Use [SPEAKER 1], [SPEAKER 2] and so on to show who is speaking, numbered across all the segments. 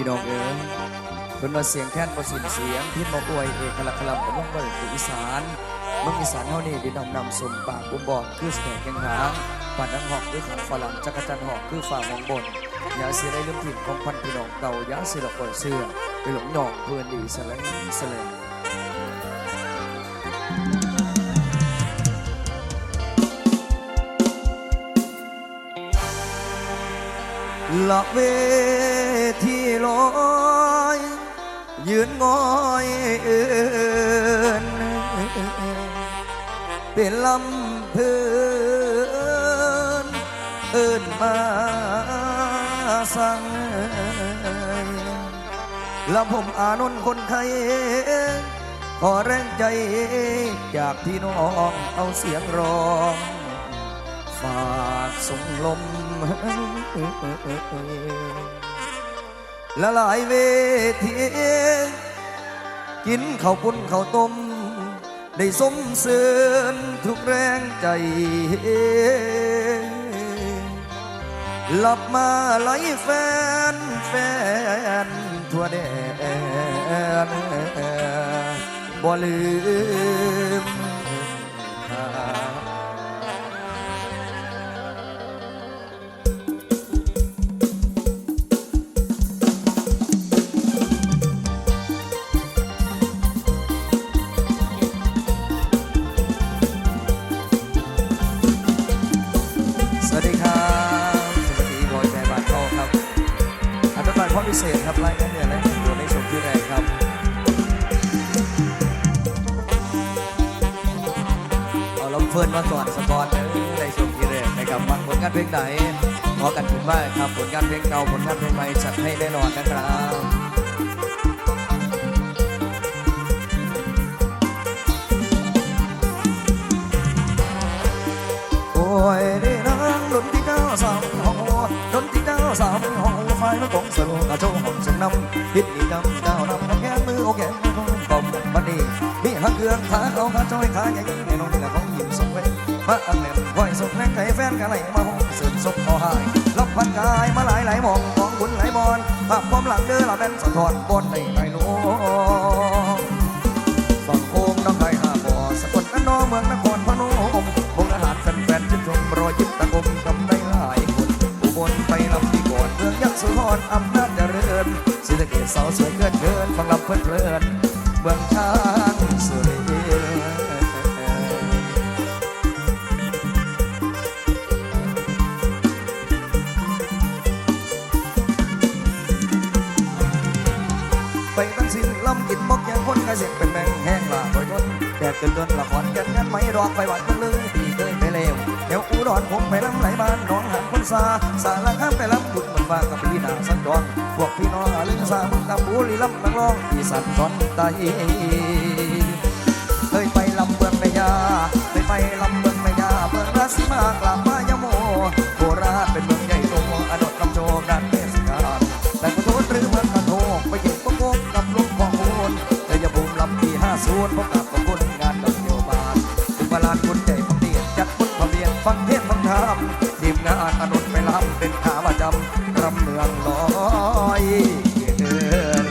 [SPEAKER 1] พี่น้องเอ๋ยเพิ่นมาเสียงแค้นประสินเสียงพิษมาอวยเอกลักษณ์คลำกับวงเบิกอีสานเมืองอีสานเฮานี่ดินำนำสมปากบุมบอนคือแสงแข่งหางป่านนังหอกคือขังฝรั่งจักรจันทร์หอกคือฝ่ามองบนอย่าเสียได้ลืมถิ่นของพันพี่น้องเก่ายาเสียหลอกปล่อยเสื้อไปหลงหยองเพื่อนดีสลายสลายละเว ลอยยืนงอยเอินเป็นลำเพื่นเอินมาสั่งล้วผมอานนท์คนไทยขอแรงใจจากพี่น้องเอาเสียงร้องฝากส่งลม ละหลายเวที กินข้าวปุ้นข้าวต้ม ได้สมเสริญทุกแรงใจหลับมาไหลแฟนแฟนทั่วแดนบ่ลืม ครับไล่กันเนี่ยและตัวในชมที่แรงครับเอาลำเฟิร์นมาก่อนสปอนเนอร์ในชมที่แรงนะครับฟังผลงานเพลงไหนขอกันถึงว่าครับผลงานเพลงเก่าผลงานเพลงใหม่จัดให้แน่นอนนะครับโอ้ยได้นางดนที่เก้าสอง ดนที่เก้าสามห้องไฟแล้วกงสรุกระโจห้องสมนำพิษนี่จำเก้านำน้ำแก้มือโอแกมือของกลมบันนี้มีหักเครื่องขาเขาขาจอยขาใหญ่แน่นอนนี่แหละของหญิงสมเวมาอันเน็ตคอยสมแรงไก่แฟนกันไหลมาห้องเสริมศพเอาหายรับพันกายมาหลายหลายมองมองบุญหลายบอลภาพความหลังเด้อละแม่นสะท้อนบนในไก่ลูก รอำนาจเจริญศรีสะเกษสาวสวยเกินเกินฟังลำเพลินเพลินเมืองช้างสุริไปตั้งสิ้นลำกินมกยังคนกระเสียงเป็นแมงแห้งละโดยทนแดดเกินเดินละครกันงานไม่รอกไปหวานคนเลยปีเคยไปเลวเดี๋ยวอุดรผมไปลำไหลบ้านน้องหานคนซาสารข้ามไปลำบุญมันฟ้ากับ สังจรพวกพี่น้องอาลึงสามลำบุรีลำนังร้องอีสันทอนไตเค ฟังเทศฟังธรรมทีมงานอนุนไปลำเป็นขาประจำรำเมืองลอยเดิน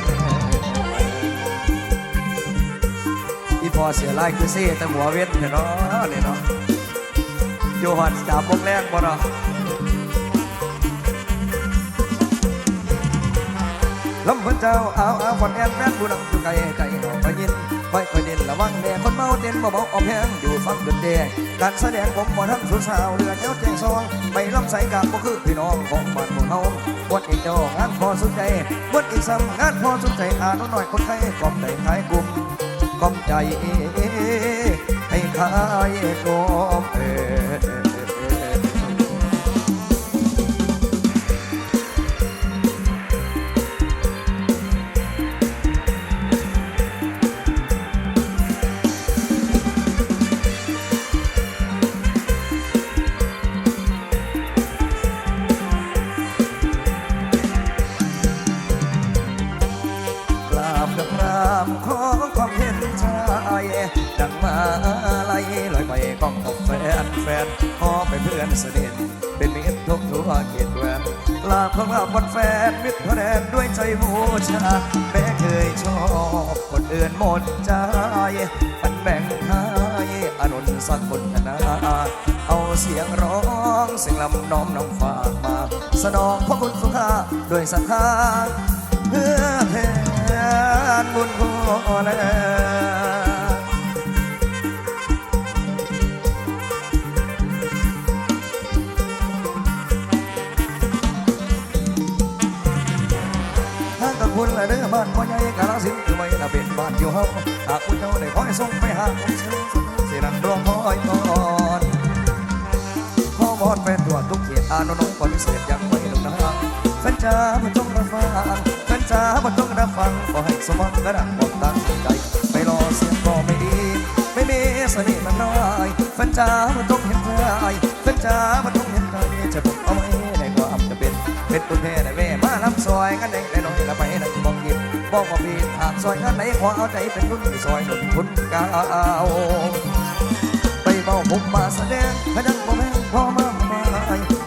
[SPEAKER 1] อีพอเสียลายคือเซ่แต่หัวเวทเนี่ยเนาะเนี่ยเนาะโยหันจับพวกแรกบ่เนาะ ลำพันเจ้าเอาเอาฝนแอนแม่นผู้นำอยู่ไกลไกลหอไปยินไปคอยเด่นระวังแน่คนเมาเต้นเบาๆออมแห้งอยู่ฟังเดินแดงการแสดงผมบ่ทันสุดสาวเรือเจ้าแจงซองไปลำใส่กาบบ่คือพี่น้องของบ้านพวกเฮาบดอีกเจ้างานพอสุดใจบดอีกซ้ำงานพอสุดใจอานหน่อยคนไข้กล่อมได้ขายกลุ่มก้อมใจให้ขายกลมเอ ไปกองกับแฟนแฟนขอเป็นเพื่อนสนิทเป็นมิตรทุกทั่วเขตแดนลาของเราวันแฟนมิตรแดนด้วยใจบูชาแม้เคยชอบคนอื่นหมดใจมันแบ่งให้อนุนสักคนนาเอาเสียงร้องเสียงลำน้อมนำฝากมา สนองพระคุณสุขาด้วยศรัทธาเพื่อแทนบุญคุณแล้านอยู่เฮาหากคุณเจ้าได้ขอให้ส่งไปหาผมเชื่อสินังรวมคอยก่อนขอวอนแฟนตัวทุกเขตอานนท์ความพิเศษยังไม่ลงน้ำแฟนจ้ามาจงรับฟังแฟนจ้ามาจงรับฟังขอให้สมหวังกระดังบอกตั้งใจไม่รอเสียงก็ไม่ดีไม่มีเสน่ห์มันน้อยแฟนจ้ามาจงเห็นใจแฟนจ้ามาจงเห็นใจจะผมเอาไว้ในความจะเป็นเป็นตุนแท้ได้แม่มาลำซอยกันเด็กได้น้อยละไปนั่ง บอกกินบอกว่าพี่หากซอยกันไหนขอเอาใจเป็นรุ่นที่ซอยหนุนทุนกาวไปเมาผมมาแสดงพนังบ่แม่งพอมาไม่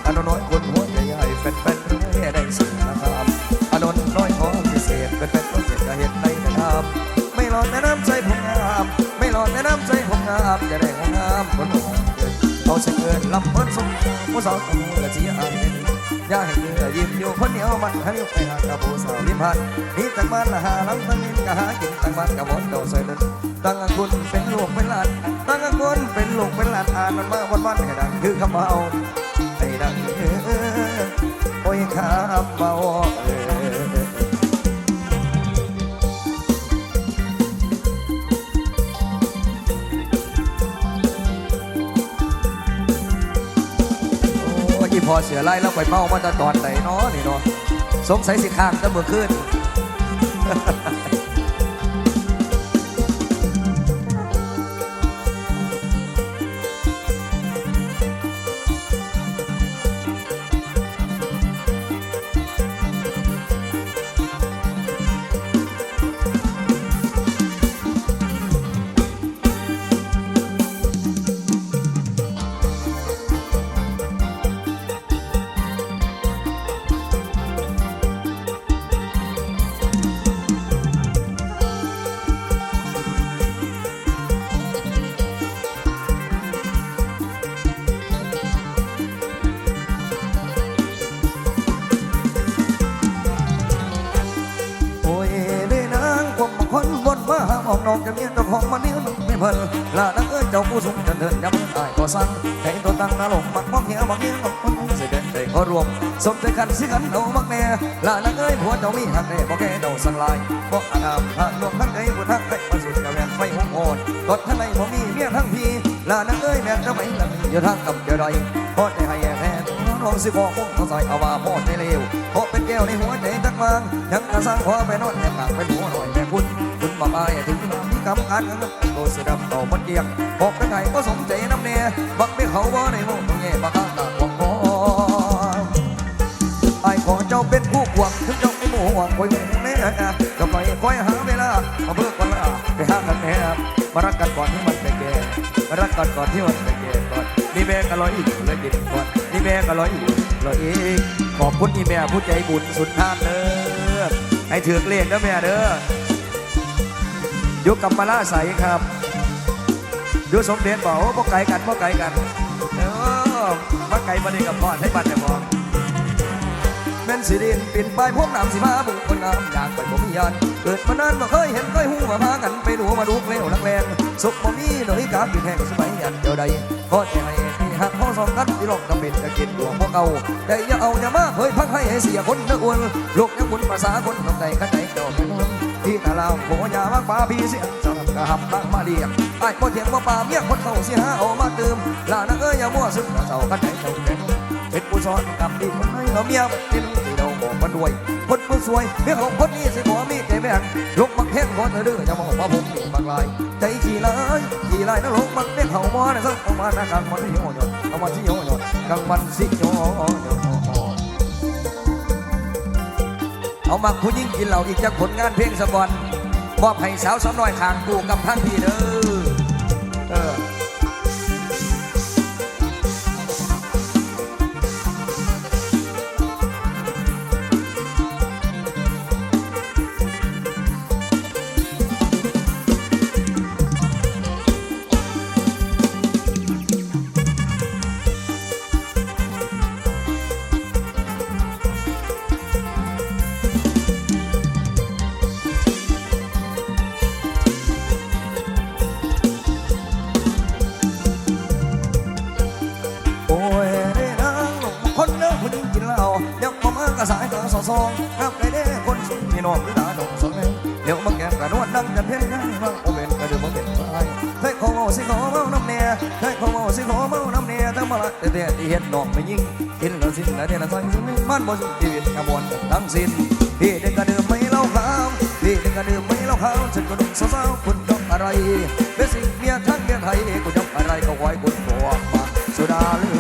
[SPEAKER 1] อันน้อยคนหัวใหญ่ๆเป็นเป็นเรื่อยได้สิ่งนะครับอันน้อยขอพิเศษเป็นเป็นต้นเหตุจะเห็นในนะครับ ไม่หลอดแนะนำใจผมงาม ไม่หลอดแนะนำใจผมงามจะได้งามคนหนุ่มเกินเอาใช้เกินลำเพิ่นสมผู้สาวตัวละจีอาเป็น อย่าให้เหงื่อยิ้มอยู่คนเดียวมันให้ไปหากระโบสาวริมพันนี่ตั้งบ้านละหาลำตั้งนินก็หากินตั้งบ้านกะบอนดอกใส่ดินตั้งคุณเป็นลูกเป็นหลานตั้งคุณเป็นลูกเป็นหลานอ่านมันมาวันวันให้ดังคือคำว่าเอาให้ดังเออโอ้ยคำเมาเออ พอเสียไล่แล้วไปเมามาตะตอนไหนเนาะนี่เนาะสงสัยสิข้างตะเมื่อคืน นอกจะมีเจ้าของมาเนี้ยนึงไม่เพิ่นลานักเอ้ยเจ้าผู้สูงเจริญยำอายก็สั่งให้ตัวตั้งนาลงมักมองเหี้ยมองเหี้ยมองคนเด็จได้ขอรวมสมใจกันสิกันเอามักแน่ลานักเอ้ยผัวเจ้ามีหักแน่บ่แก่เดาสังลายบ่อาณามทางลวงทั้งใจบุญทั้งใจมาสุดกะแม่นไฟหงโอนกดทั้งในบ่มีเมียทั้งพี่ลานักเอ้ยแม่นจะไม่ละอยู่ทางกับเดียวใดพอได้ให้ น้องสิบอกคงเขาใส่เอาว่าพ่อใจเลวเพราะเป็นแก้วในหัวใจตักมางยังกระสังขอไปนอนแม่กางเป็นหัวหน่อยแม่คุณ คุณบอกอายถึงมีกำการกันโตเสีดำต่อมันเกียงบอกเป็นไงก็สมใจน้ำเน่บักไม่เขาบ่ในมุ้งตรงแง่บักข้างตาหวังคอไอ้ขอเจ้าเป็นผู้หวังถึงเจ้าไม่หมู่หวังคอยหมู่แน่ก็ไปคอยหาเวลามาเบิกวันละไปหากันแน่มารักกันก่อนที่มันจะแก่มารักกันก่อนที่มันจะแก่ก่อน นี่แม่ก็ร้อยอีกเลยดิก่อนนี่แม่ก็ร้อยอีกร้อยอีกขอบคุณอีแม่ผู้ใจบุญสุดท่านเด้อให้ถือเลขนะแม่เด้อยุคกัมมาลาใสครับยุคสมเด็จบอกว่าบ่ไกลกันบ่ไกลกันเออมาไกลมาดีกับพ่อให้บ้านแต่บอกแม่นสิดินปิ่นปพวกน้ำสิมาบุกคนงามอยากไปบ่มียานเกิดมานานบ่เคยเห็นเคยหูมาพากันไปดูมาดูเร็วนักแรง สุขบ่มีหน่อยกาบอยู่แห่งสมัยยันเดียวใดขอใจให้ที่หักพ่อสองกันที่ลงกำเป็นจะกินดวพวกเก่าแต่อย่าเอาอย่ามาเคยพักให้เสียคนนักอ้วนลูกยังบุญภาษาคนทำใจกันใจเจ้าเป็นคนที่นาลาวโหยามากปลาพี่เสียสำหรับกระหับตั้งมาเรียกไอ้พ่อเถียงว่าป่าเมียคนเขาเสียหาเอามาเติมลานักเอ้ยอย่ามั่วซึมเจ้ากันใจเจ้าเป็นเป็นผู้สอนกรรมดีคนให้เอาเมียที่นึงที่เราบอก มันด้วยคนผู้สวยเมียของคนนี้สิขอมีใจแบ่งลูกมักเพ่งขอเธอดื้อจะมองว่าผมมีบางลายใจขี้ลายขี้ลายนะลูกมักเด็กเขามอนะสักเอามาหน้ากลางมันสิโยนเอามาสิโยนกลางมันสิโยนเอามาผู้หญิงกินเหล้าอีกจากผลงานเพลงสะกอนมอบให้สาวสาวน้อยขางกูกับทั้งพี่เด้อ องสองครับไอ้เด้คนสุพี่น้องหรือตาดอกสองเดี๋ยวมาแก้มกระนวดดังจันเพียงง่ายว่าโอเป็นกระเดือบเป็นไฟให้ขอเมาสิขอเมาน้ำเนี่ยให้ขอเมาสิขอเมาน้ำเนี่ยทั้งมาละแต่เดี๋ยวที่เห็นน้องไม่ยิ่งกินแล้วสิ้นแล้วเดี๋ยวละซอยสิ้นมันบ่สิ้นชีวิตกระบวนทั้งสิ้นพี่เด็กกระเดือบไม่เล่าขาวพี่เด็กกระเดือบไม่เล่าขาวฉันก็ดุสาวๆคุณยกอะไรเป็นสิ่งเมียทั้งเมียไทยกูยกอะไรก็ไว้คุณบอกมาสุดาห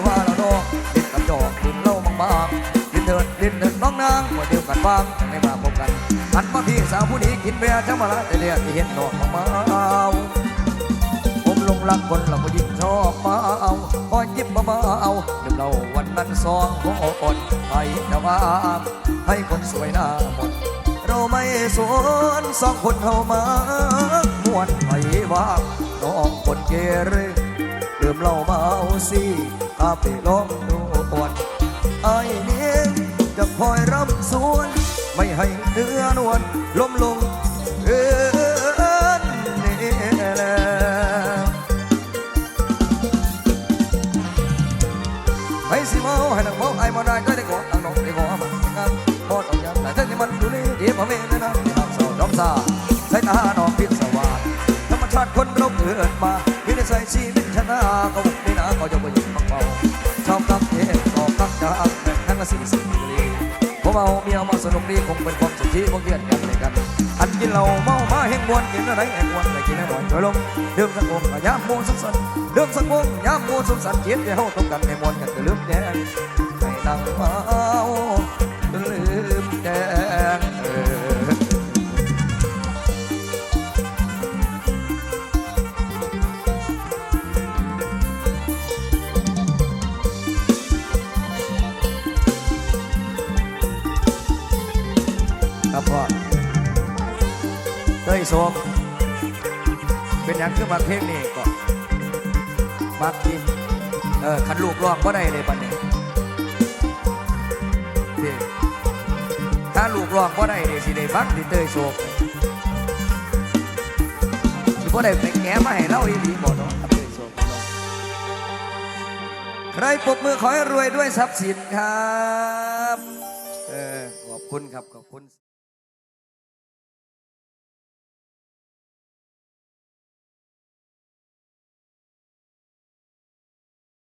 [SPEAKER 1] นเดินน้องนางว่าเดียวกันบ้างจะไม่มาพบกันหันมาพี่สาวผู้นี้กินเบียร์จังมาละแต่เดี๋ยวที่เห็นน้องมาผมลงรักคนเราก็ยิ่งชอบมาเอาพอยิบมามาเอาเดี๋ยวเราวันนั้นสองคงอดไปแต่ว่าให้คนสวยหน้าหมด เราไม่สวนสองคนเข้ามามวนไปว่าน้องคนเกเรดื่มเหล้าเมาสิอาไปลองดูอ่อนไอ้ จะคอยรับสวน ไม่ให้เนื้อนวลล้มลงเอินนี่แหละให้สิเมาให้นังเมาไอ้มาได้ก็ได้ขอทางน้องได้ขอมาทางพอต้องยังแต่ถ้าที่มันอยู่นี่เดี๋ยวผมเองนะนะทางเสาจอมซาใส่ตาหนองพิศวาสธรรมชาติคนเราเกิดมาไม่ได้ใส่ชีวิตชนะก็บุกนี่นะก็จะไปยิ แบ่งทั้งละสี่สิบลีผมเอาเมียมาสนุกดีคงเป็นความสุขที่พวกเกียนกันในกันอันกินเหล้าเมามาแห่งมวนกินอะไรแห่งมวนแต่กินให้หน่อยช่วยลงเดื่มสักวงยามมูสุขสันเดื่มสักวงยามมูสุขสันต์เกียรติเฮาต้องกันให้มวนกันจะลืมแดงให้นั่งเมาลืมแดง เต้ยโสมเป็นอย่างคือมาเพลงนี้ก็มักกินเออขันลูกร้องก็ได้เลยบัดนี้นี่ถ้าลูกร้องก็ได้เลยสิได้ฟังที่เตยโสมสิบ่ได้ไปแก้มาให้เราอีหลีบ่เนาะเตยโสมเนาะใครปรบมือขอให้รวยด้วยทรัพย์สินครับ เออขอบคุณครับขอบคุณ